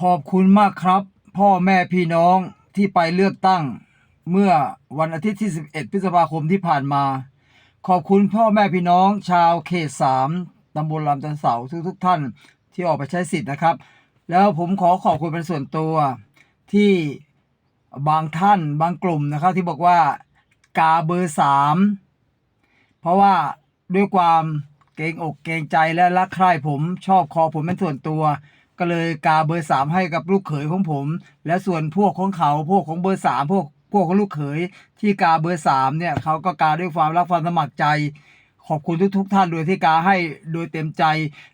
ขอบคุณมากครับ พ่อแม่พี่น้องที่ไปเลือกตั้ง เมื่อวันอาทิตย์ที่ 11 พฤษภาคมที่ผ่านมา ขอบคุณพ่อแม่พี่น้อง ชาวเขตสามตำบลลำตันเสาทุกทุกๆท่านที่ออกไปใช้สิทธิ์นะครับ แล้วผมขอขอบคุณเป็นส่วนตัวที่บางท่านบางกลุ่มนะครับ ที่บอกว่ากาเบอร์สามเพราะว่าด้วยความเกรงอกเกรงใจและรักใคร่ผมชอบคอผมเป็นส่วนตัว ก็เลยกาเบอร์สามให้กับลูกเขยของผม และส่วนพวกของเขาพวกของเบอร์สามพวกพวกของลูกเขยที่กาเบอร์สามเนี่ยเขาก็กาด้วยความรักความสมัครใจ ขอบคุณทุก ๆ ท่านโดยที่กาให้โดยเต็มใจ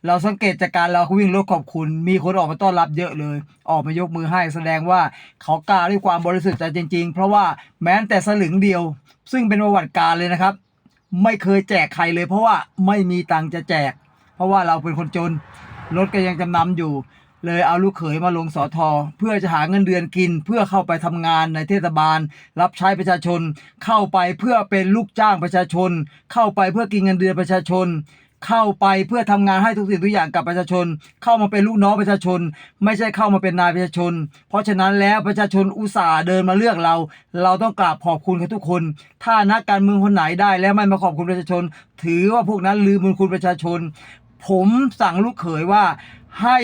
เราสังเกตจากการเราวิ่งรถขอบคุณ มีคนออกมาต้อนรับเยอะเลย ออกมายกมือให้แสดงว่าเขากาด้วยความบริสุทธิ์ใจจริง ๆ เพราะว่าแม้แต่สลึงเดียว ซึ่งเป็นประวัติการเลยนะครับ ไม่เคยแจกใครเลย เพราะว่าไม่มีตังค์จะแจก เพราะว่าเราเป็นคนจน รถก็ยังจำนำอยู่ เลยเอาลูกเขยมาลงสอทอเพื่อจะหาเงินเดือนกิน เพื่อเข้าไปทำงานในเทศบาล รับใช้ประชาชน เข้าไปเพื่อเป็นลูกจ้างประชาชน เข้าไปเพื่อกินเงินเดือนประชาชน เข้าไปเพื่อทำงานให้ทุกสิ่งทุกอย่างกับประชาชน เข้ามาเป็นลูกน้องประชาชน ไม่ใช่เข้ามาเป็นนายประชาชน เพราะฉะนั้นแล้วประชาชนอุตส่าห์เดินมาเลือกเรา เราต้องกราบขอบคุณกับทุกคน ถ้านักการเมืองคนไหนได้ แล้วไม่มาขอบคุณประชาชน ถือว่าพวกนั้นลืมบุญคุณประชาชน ผมสั่งลูกเขยว่าให้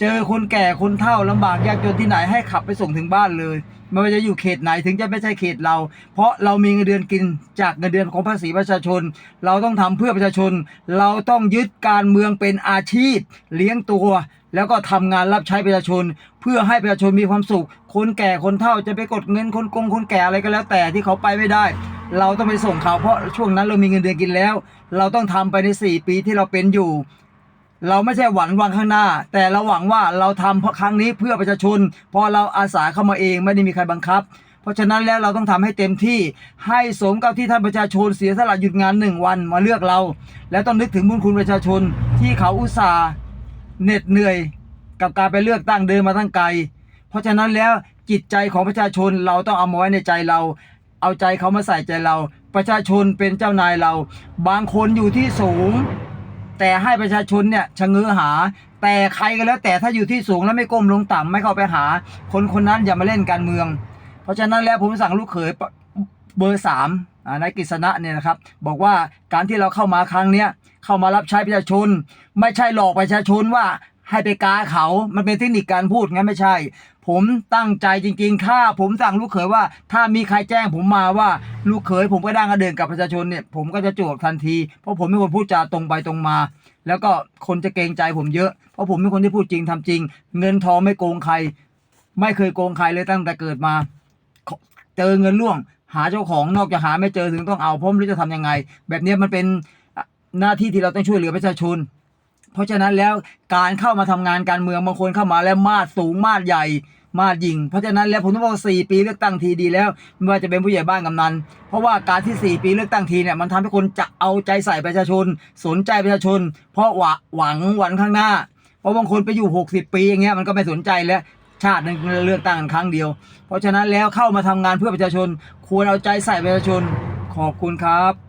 เจอคนแก่คนเฒ่าลำบากยากจนที่ไหนให้ขับไปส่งถึงบ้านเลยไม่ว่าจะอยู่เขตไหนถึงจะไม่ใช่เขตเรา เพราะเรามีเงินเดือนกินจากเงินเดือนของภาษีประชาชน เราต้องทำเพื่อประชาชน เราต้องยึดการเมืองเป็นอาชีพ เลี้ยงตัว แล้วก็ทำงานรับใช้ประชาชน เพื่อให้ประชาชนมีความสุข คนแก่คนเฒ่าจะไปกดเงินคนกงคนแก่อะไรก็แล้วแต่ที่เขาไปไม่ได้ เราต้องไปส่งเขาเพราะช่วงนั้นเรามีเงินเดือนกินแล้ว เราต้องทำไปในสี่ปีที่เราเป็นอยู่ เราไม่ใช่หวังวังข้างหน้า แต่เราหวังว่าเราทำเพราะครั้งนี้เพื่อประชาชนพอเราอาสาเข้ามาเองไม่ได้มีใครบังคับ เพราะฉะนั้นแล้วเราต้องทำให้เต็มที่ให้สมกับที่ท่านประชาชนเสียสละหยุดงานหนึ่งวันมาเลือกเรา และต้องนึกถึงบุญคุณประชาชนที่เขาอุตส่าห์เหน็ดเหนื่อย กับการไปเลือกตั้งเดินมาตั้งไกล เพราะฉะนั้นแล้วจิตใจของประชาชนเราต้องเอามาไว้ในใจเรา เอาใจเขามาใส่ใจเรา ประชาชนเป็นเจ้านายเรา บางคนอยู่ที่สูง แต่ให้ประชาชนเนี่ยชะเง้อหา แต่ใครก็แล้ว แต่ถ้าอยู่ที่สูงแล้วไม่ก้มลงต่ำไม่เข้าไปหา คนคนนั้นอย่ามาเล่นการเมือง เพราะฉะนั้นแล้วผมสั่งลูกเขยเบอร์สามนายกฤษณะเนี่ยนะครับ บอกว่าการที่เราเข้ามาครั้งเนี้ยเข้ามารับใช้ประชาชน ไม่ใช่หลอกประชาชนว่าให้ไปกาเขา มันเป็นเทคนิคการพูดงั้นไม่ใช่ ผมตั้งใจจริงๆ ถ้าผมสั่งลูกเขยว่า ถ้ามีใครแจ้งผมมาว่าลูกเขยผมก็ด้างกระเดินกับประชาชนเนี่ยผมก็จะจวกทันที เพราะผมเป็นคนพูดจาตรงไปตรงมา แล้วก็คนจะเกรงใจผมเยอะ เพราะผมเป็นคนที่พูดจริงทำจริง เงินทองไม่โกงใคร ไม่เคยโกงใครเลยตั้งแต่เกิดมา เจอเงินล่วง หาเจ้าของนอกจากหาไม่เจอถึงต้องเอาเพราะไม่รู้จะทำยังไง แบบนี้มันเป็นหน้าที่ที่เราต้องช่วยเหลือประชาชนเพราะฉะนั้นแล้วการเข้ามาทำงานการเมืองบางคนเข้ามาแล้วมาดสูงมาดใหญ่ มายิง เพราะฉะนั้นแล้วผมต้องบอกสี่ปีเลือกตั้งทีดีแล้วไม่ว่าจะเป็นผู้ใหญ่บ้านกำนันเพราะว่าการที่สี่ปีเลือกตั้งทีเนี่ยมันทำให้คนจะเอาใจใส่ประชาชน สนใจประชาชน เพราะหวังหวังวันข้างหน้า เพราะบางคนไปอยู่หกสิบปีอย่างเงี้ยมันก็ไม่สนใจแล้วชาติหนึงเลือกตั้งกันครั้งเดียว เพราะฉะนั้นแล้วเข้ามาทำงานเพื่อประชาชน ควรเอาใจใส่ประชาชนขอบคุณครับ